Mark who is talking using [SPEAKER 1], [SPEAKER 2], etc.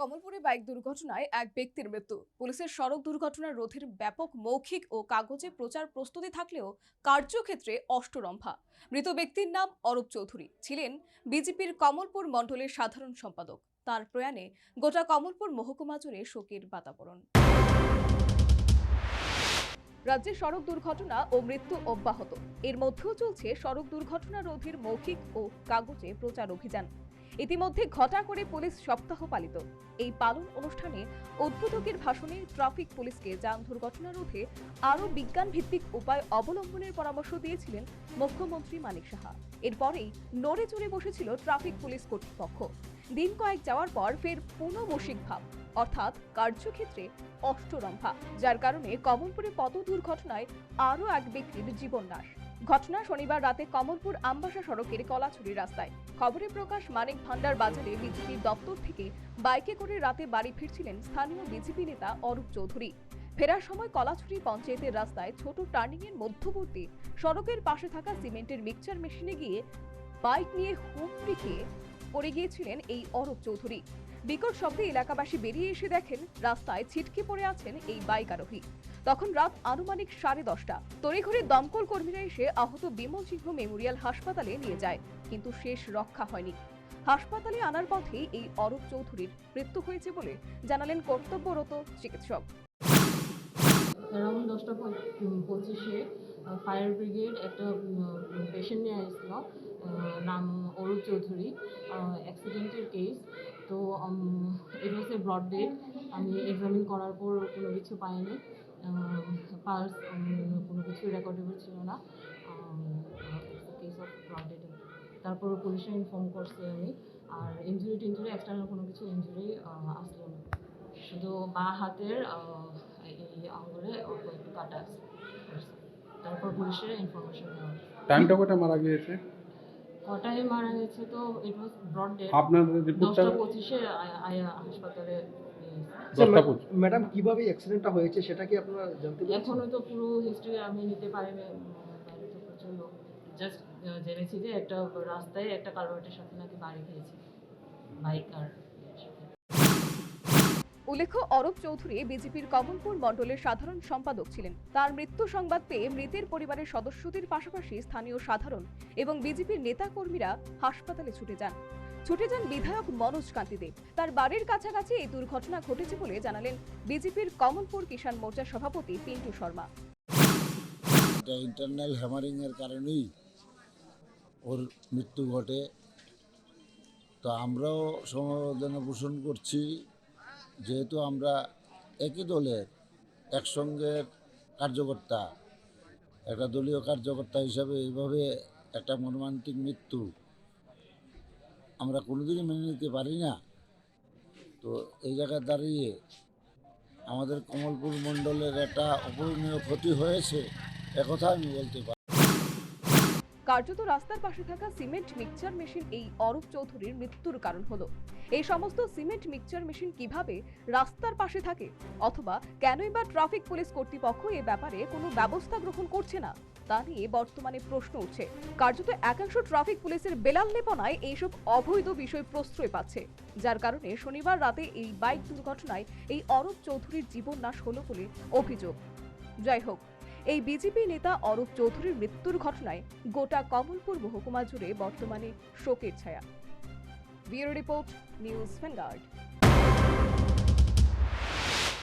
[SPEAKER 1] কমলপুরে bike দুর্ঘটনায় এক ব্যক্তির মৃত্যু। পুলিশের সড়ক দুর্ঘটনা রোধের ব্যাপক মৌখিক ও কাগজে প্রচার প্রস্তুতি থাকলেও কার্যক্ষেত্রে অষ্টরম্ভা। মৃত ব্যক্তির নাম অরূপ চৌধুরী। ছিলেন বিজেপির কমলপুর মণ্ডলের সাধারণ সম্পাদক। তার প্রয়াণে গোটা কমলপুর মহকুমা জুড়ে শোকের বাতাবরণ। রাজ্যে সড়ক দুর্ঘটনা ও মৃত্যু অব্যাহত। এর মধ্যেও চলছে সড়ক দুর্ঘটনা রোধের মৌখিক ও কাগজে প্রচার অভিযান। ইতিমধ্যে ঘটা করে পুলিশ সপ্তাহ পালিত। এই পালন অনুষ্ঠানে উদ্বোধকের ভাষণে ট্রাফিক পুলিশকে যান দুর্ঘটনা রোধে আরও বিজ্ঞান ভিত্তিক উপায় অবলম্বনের পরামর্শ দিয়েছিলেন মুখ্যমন্ত্রী মানিক সাহা। এরপরেই নড়ে চড়ে বসেছিল ট্রাফিক পুলিশ কর্তৃপক্ষ। দিন কয়েক যাওয়ার পর ফের পুনঃমসিক ভাব, অর্থাৎ কার্যক্ষেত্রে অষ্টরম্ভা যার কারণে কমলপুরে পথ দুর্ঘটনায় আরও এক ব্যক্তির জীবন নাশ ঘটনা শনিবার রাতে কমলপুর আমবাসা সড়কের কলাছড়ি রাস্তায়। খবরে প্রকাশ, মানিক ভান্ডার বাজারে বিজেপির দপ্তর থেকে বাইকে করে রাতে বাড়ি ফিরছিলেন স্থানীয় বিজেপি নেতা অরূপ চৌধুরী। ফেরার সময় কলাছুরি পঞ্চায়েতের রাস্তায় ছোট টার্নিং এর মধ্যবর্তী সড়কের পাশে থাকা সিমেন্টের মিক্সচার মেশিনে গিয়ে বাইক নিয়ে হুমড়ি খেয়ে পড়ে গিয়েছিলেন এই অরূপ চৌধুরী। বিকট শব্দে এলাকাবাসী বেরিয়ে এসে দেখেন রাস্তায় ছিটকে পড়ে আছেন এই বাইক আরোহী। তখন রাত আনুমানিক সাড়ে দশটা। তড়িঘড়ি দমকল কর্মীরা এসে আহত বিমল সিংহ মেমোরিয়াল হাসপাতালে নিয়ে যায়, কিন্তু শেষ রক্ষা হয়নি। হাসপাতালে আনার পথেই এই অরূপ চৌধুরীর মৃত্যু হয়েছে বলে জানালেন কর্তব্যরত চিকিৎসক।
[SPEAKER 2] অ্যারাউন্ড দশটা পঁচিশে ফায়ার ব্রিগেড একটা পেশেন্ট নিয়ে নাম অরূপ চৌধুরী। অ্যাক্সিডেন্টের কেস তো it was a brought dead আমি এক্সামিন করার পর কোনো কিছু পাইনি। পার্স কোনো কিছু রেকর্ডেবল ছিল না। কেস অফ ব্রড ডেট তারপর পুলিশে ইনফর্ম করছি আমি। আর ইঞ্জুরি টিঞ্জুরি এক্সটার্নাল কোনো কিছু ইঞ্জুরি আসলো না। শুধু বা হাতের এই আঙুলে একটু কাটা তারপর পুলিশের ইনফরমেশন দেওয়া
[SPEAKER 3] টাইমটা কটা মারা গিয়েছে?
[SPEAKER 2] কটায় মারা গেছে তো ইট ওয়াজ ব্রড ডে
[SPEAKER 3] আপনাদের রিপোর্টটা
[SPEAKER 2] দশটা পঁচিশে আয়া- আয়া হাসপাতালে
[SPEAKER 4] ম্যাডাম কীভাবে অ্যাক্সিডেন্টটা হয়েছে সেটা কি আপনারা জানতে পেরেছেন?
[SPEAKER 2] এখনও তো পুরো হিস্ট্রি আমি নিতে পারিনি। উম, তো প্রচুর জাস্ট জেনেছি যে একটা রাস্তায় একটা কালভার্টের সাথে নাকি বাড়ি খেয়েছে। বাইক আর।
[SPEAKER 1] উল্লেখ্য, অরূপ চৌধুরী বিজেপির কমলপুর মণ্ডলের সাধারণ সম্পাদক ছিলেন। তার মৃত্যু সংবাদ পেয়ে মৃতের পরিবারের সদস্যদের পাশাপাশি স্থানীয় সাধারণ এবং বিজেপির নেতাকর্মীরা হাসপাতালে ছুটে যান। ছুটে যান বিধায়ক মনোজ কান্তি দেব। তার বাড়ির কাছাকাছি এই দুর্ঘটনা ঘটেছে বলে জানালেন বিজেপির কমলপুর কিষাণ মোর্চার সভাপতি পিন্টু শর্মা।
[SPEAKER 5] ইন্টারনাল হ্যামারিংয়ের কারণেই ওর মৃত্যু ঘটে। তো আমরাও সমবেদনা পোষণ করছি। যেহেতু আমরা একই দলের একসঙ্গে কার্যকর্তা, একটা দলীয় কার্যকর্তা হিসাবে এইভাবে একটা মর্মান্তিক মৃত্যু আমরা কোনোদিনই মেনে নিতে পারি না। তো এই জায়গায় দাঁড়িয়ে আমাদের কমলপুর মণ্ডলের একটা অপূরণীয় ক্ষতি হয়েছে, একথা আমি বলতে পারি
[SPEAKER 1] কার্যত রাস্তার পাশে থাকা সিমেন্ট মিক্সচার মেশিন এই অরূপ চৌধুরীর মৃত্যুর কারণ হলো। এই সমস্ত সিমেন্ট মিক্সচার মেশিন কীভাবে রাস্তার পাশে থাকে অথবা কেনই বা ট্রাফিক পুলিশ কর্তৃপক্ষ এ ব্যাপারে কোনো ব্যবস্থা গ্রহণ করছে না, তা নিয়ে বর্তমানে প্রশ্ন উঠছে। কার্যত একাংশ ট্রাফিক পুলিশের বেলাল লেপনায় এইসব অবৈধ বিষয় প্রশ্রয় পাচ্ছে, যার কারণে শনিবার রাতে এই বাইক দুর্ঘটনায় এই অরূপ চৌধুরীর জীবন নাশ হলো বলে অভিযোগ। যাই হোক এই বিজেপি নেতা অরূপ চৌধুরীর মৃত্যুর ঘটনায় গোটা কমলপুর মহকুমা জুড়ে বর্তমানে শোকের ছায়া। Bureau report, news vanguard